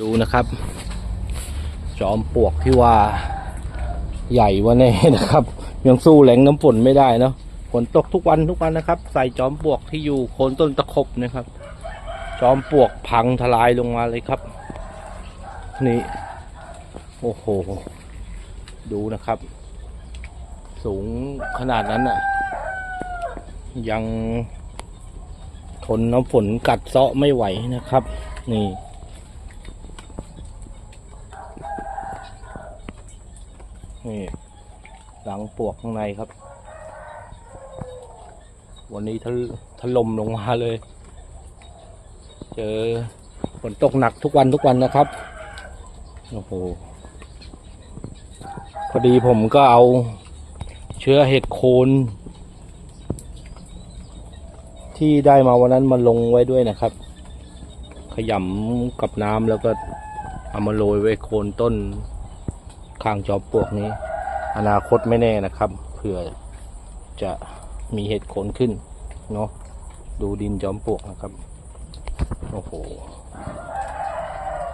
ดูนะครับ จอมปลวกที่ว่าใหญ่วะแน่นะครับ ยังสู้แหลงน้ำฝนไม่ได้เนาะฝนตกทุกวันทุกวันนะครับ ใส่จอมปลวกที่อยู่โคนต้นตะขบนะครับ จอมปลวกพังทลายลงมาเลยครับ นี่โอ้โห ดูนะครับ สูงขนาดนั้นอะ ยังทนน้ำฝนกัดเซาะไม่ไหวนะครับ นี่ นี่หลังปวกข้างในครับ วันนี้ทะถล่มลงมาเลย เจอฝนตกหนักทุกวันทุกวันนะครับโอ้โหพอดีผมก็เอาเชื้อเห็ดโคนที่ได้มาวันนั้นมาลงไว้ด้วยนะครับ ขยำกับน้ำแล้วก็เอามาโรยไว้โคนต้น ข้างจอมปลวกนี้ อนาคตไม่แน่นะครับเผื่อจะมีเห็ดโคนขึ้นเนาะดูดินจอมปลวกนะครับ โอ้โห